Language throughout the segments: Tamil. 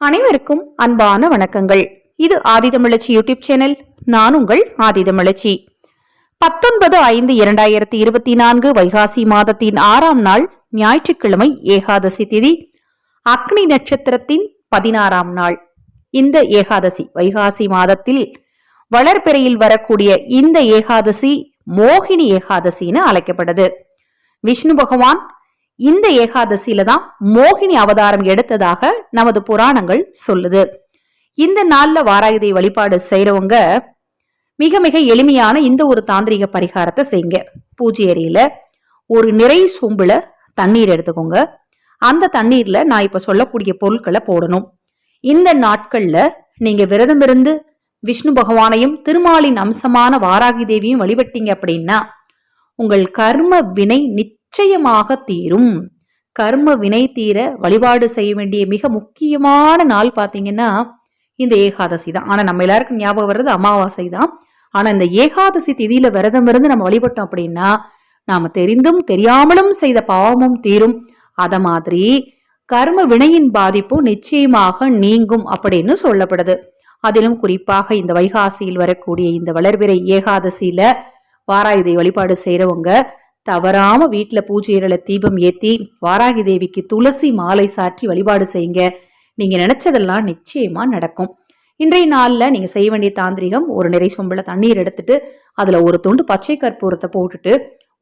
அனைவருக்கும் அன்பான வணக்கங்கள். இது ஆதிதமிழச்சி யூடியூப் சேனல். நான் உங்கள் ஆதிதமிழச்சி பத்தொன்பது ஐந்து இரண்டாயிரத்தி இருபத்தி நான்கு வைகாசி மாதத்தின் ஆறாம் நாள் ஞாயிற்றுக்கிழமை ஏகாதசி திதி அக்னி நட்சத்திரத்தின் பதினாறாம் நாள். இந்த ஏகாதசி வைகாசி மாதத்தில் வளர்பிறையில் வரக்கூடிய இந்த ஏகாதசி மோகினி ஏகாதசின்னு அழைக்கப்படுது விஷ்ணு பகவான் இந்த ஏகாதசியில தான் மோகினி அவதாரம் எடுத்ததாக நமது புராணங்கள் சொல்லுது. இந்த நாள்ல வாராயுதை வழிபாடு செய்கிறவங்க மிக மிக எளிமையான இந்த ஒரு தாந்திரிக பரிகாரத்தை செய்யுங்க. பூஜை அறையில ஒரு நிறை சொம்புல தண்ணீர் எடுத்துக்கோங்க. அந்த தண்ணீர்ல நான் இப்ப சொல்லக்கூடிய பொருட்களை போடணும். இந்த நாட்கள்ல நீங்க விரதம் இருந்து விஷ்ணு பகவானையும் திருமாலின் அம்சமான வாராகி தேவியும் வழிபட்டீங்க அப்படின்னா உங்கள் கர்ம வினை நிச்சயமாக தீரும். கர்ம வினை தீர வழிபாடு செய்ய வேண்டிய மிக முக்கியமான நாள் பார்த்தீங்கன்னா இந்த ஏகாதசி தான். ஆனால் நம்ம எல்லாருக்கும் ஞாபகம் வர்றது அமாவாசை தான். ஆனால் இந்த ஏகாதசி திதியில விரதம் இருந்து நம்ம வழிபட்டோம் அப்படின்னா நாம தெரிந்தும் தெரியாமலும் செய்த பாவமும் தீரும். அத மாதிரி கர்ம வினையின் பாதிப்பும் நிச்சயமாக நீங்கும் அப்படின்னு சொல்லப்படுது. அதிலும் குறிப்பாக இந்த வைகாசியில் வரக்கூடிய இந்த வளர்பிறை ஏகாதசியில வாராயுதை வழிபாடு செய்கிறவங்க தவறாம பூஜை பூஜையில தீபம் ஏத்தி வாராகி தேவிக்கு துளசி மாலை சாற்றி வழிபாடு செய்யுங்க. நீங்க நினைச்சதெல்லாம் நிச்சயமா நடக்கும். இன்றைய நாளில் நீங்க செய்ய வேண்டிய தாந்திரிகம் ஒரு நிறை சொம்பளை தண்ணீர் எடுத்துட்டு அதுல ஒரு துண்டு பச்சை கற்பூரத்தை போட்டுட்டு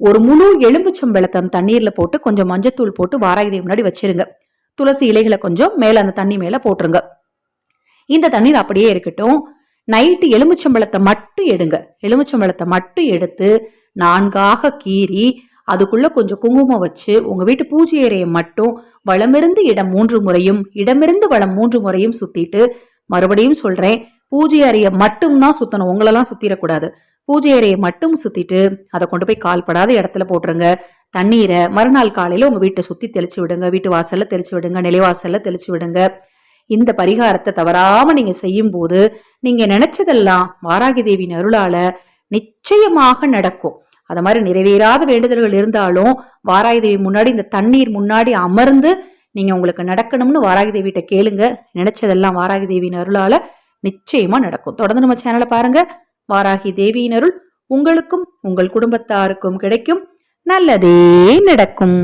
ஒரு முழு எலும்பு சொம்பளத்தை அந்த தண்ணீர்ல போட்டு கொஞ்சம் மஞ்சத்தூள் போட்டு வாராகி தேவி முன்னாடி வச்சிருங்க. துளசி இலைகளை கொஞ்சம் மேல அந்த தண்ணி மேல போட்டுருங்க. இந்த தண்ணீர் அப்படியே இருக்கட்டும். நைட்டு எலுமிச்சம்பழத்தை மட்டும் எடுங்க. எலுமிச்சம்பழத்தை மட்டும் எடுத்து நான்காக கீறி அதுக்குள்ள கொஞ்சம் குங்குமம் வச்சு உங்க வீட்டு பூஜை அறையை மட்டும் வளமிருந்து இடம் மூன்று முறையும் இடமிருந்து வளம் மூன்று முறையும் சுத்திட்டு மறுபடியும் சொல்றேன் பூஜை அறையை மட்டும்தான் சுத்தணும். உங்களெல்லாம் சுத்திடக்கூடாது. பூஜை அறையை மட்டும் சுத்திட்டு அதை கொண்டு போய் கால்படாத இடத்துல போட்டுருங்க. தண்ணீரை மறுநாள் காலையில உங்க வீட்டை சுத்தி தெளிச்சு விடுங்க. வீட்டு வாசல்ல தெளிச்சு விடுங்க. நிலைவாசல்ல தெளிச்சு விடுங்க. இந்த பரிகாரத்தை தவறாம நீங்க செய்யும் போது நீங்க நினைச்சதெல்லாம் வாராகி தேவியின் அருளால நிச்சயமாக நடக்கும். அது மாதிரி நிறைவேறாத வேண்டுதல்கள் இருந்தாலும் வாராயிதேவி முன்னாடி இந்த தண்ணீர் முன்னாடி அமர்ந்து நீங்க உங்களுக்கு நடக்கணும்னு வாராகிதேவிகிட்ட கேளுங்க. நினைச்சதெல்லாம் வாராகி தேவியின் அருளால நிச்சயமா நடக்கும். தொடர்ந்து நம்ம சேனலை பாருங்க. வாராகி தேவியின் அருள் உங்களுக்கும் உங்கள் குடும்பத்தாருக்கும் கிடைக்கும். நல்லதே நடக்கும்.